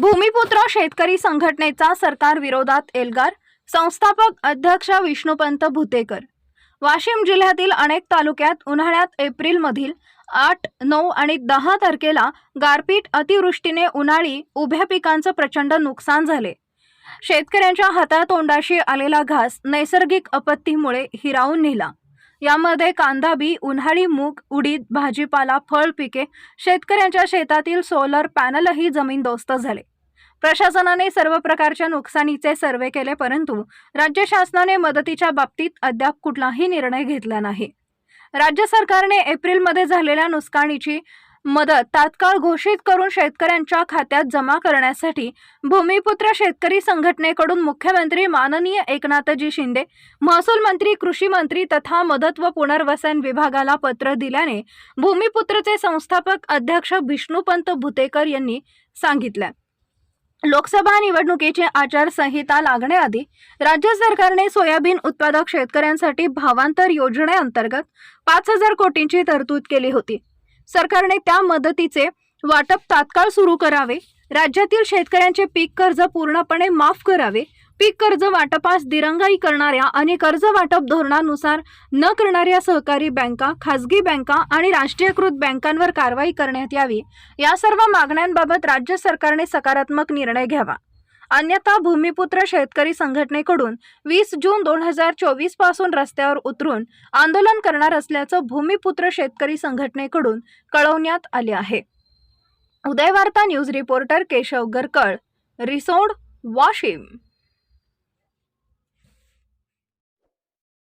भूमिपुत्र शेतकरी संघटनेचा सरकार विरोधात एल्गार संस्थापक अध्यक्ष विष्णुपंत भुतेकर. वाशिम जिल्ह्यातील अनेक तालुक्यात उन्हाळ्यात एप्रिलमधील आठ नऊ आणि दहा तारखेला गारपीट अतिवृष्टीने उन्हाळी उभ्या पिकांचं प्रचंड नुकसान झाले. शेतकऱ्यांच्या हातातोंडाशी आलेला घास नैसर्गिक आपत्तीमुळे हिरावून नेला. यामध्ये कांदा बी उन्हाळी मूग उडीद भाजीपाला फळ पिके शेतकऱ्यांच्या शेतातील सोलर पॅनलही जमीनदोस्त झाले. प्रशासनाने सर्व प्रकारच्या नुकसानीचे सर्वे केले परंतु राज्य शासनाने मदतीच्या बाबतीत अद्याप कुठलाही निर्णय घेतला नाही. राज्य सरकारने एप्रिलमध्ये झालेल्या नुकसानीची मदत तात्काळ घोषित करून शेतकऱ्यांच्या खात्यात जमा करण्यासाठी भूमिपुत्र शेतकरी संघटनेकडून मुख्यमंत्री माननीय एकनाथजी शिंदे महसूल मंत्री कृषी मंत्री तथा मदत व पुनर्वसन विभागाला पत्र दिल्याने भूमिपुत्रचे संस्थापक अध्यक्ष विष्णुपंत भुतेकर यांनी सांगितलं. लोकसभा निवडणुकीची आचारसंहिता लागण्याआधी राज्य सरकारने सोयाबीन उत्पादक शेतकऱ्यांसाठी भावांतर योजनेअंतर्गत पाच हजार कोटींची तरतूद केली होती. सरकारने त्या मदतीचे वाटप तात्काळ सुरू करावे. राज्यातील शेतकऱ्यांचे पीक कर्ज पूर्णपणे माफ करावे. पीक कर्ज वाटपास दिरंगाई करणाऱ्या आणि कर्ज वाटप धोरणानुसार न करणाऱ्या सहकारी बँका खासगी बँका आणि राष्ट्रीयकृत बँकांवर कारवाई करण्यात यावी. या सर्व मागण्यांबाबत राज्य सरकारने सकारात्मक निर्णय घ्यावा. अन्यथा भूमिपुत्र शेतकरी संघटनेकडून वीस जून दोन हजार चोवीसपासून रस्त्यावर उतरून आंदोलन करणार असल्याचं भूमिपुत्र शेतकरी संघटनेकडून कळवण्यात आले आहे. Udayvarta news reporter Keshav Garkal Risod Washim.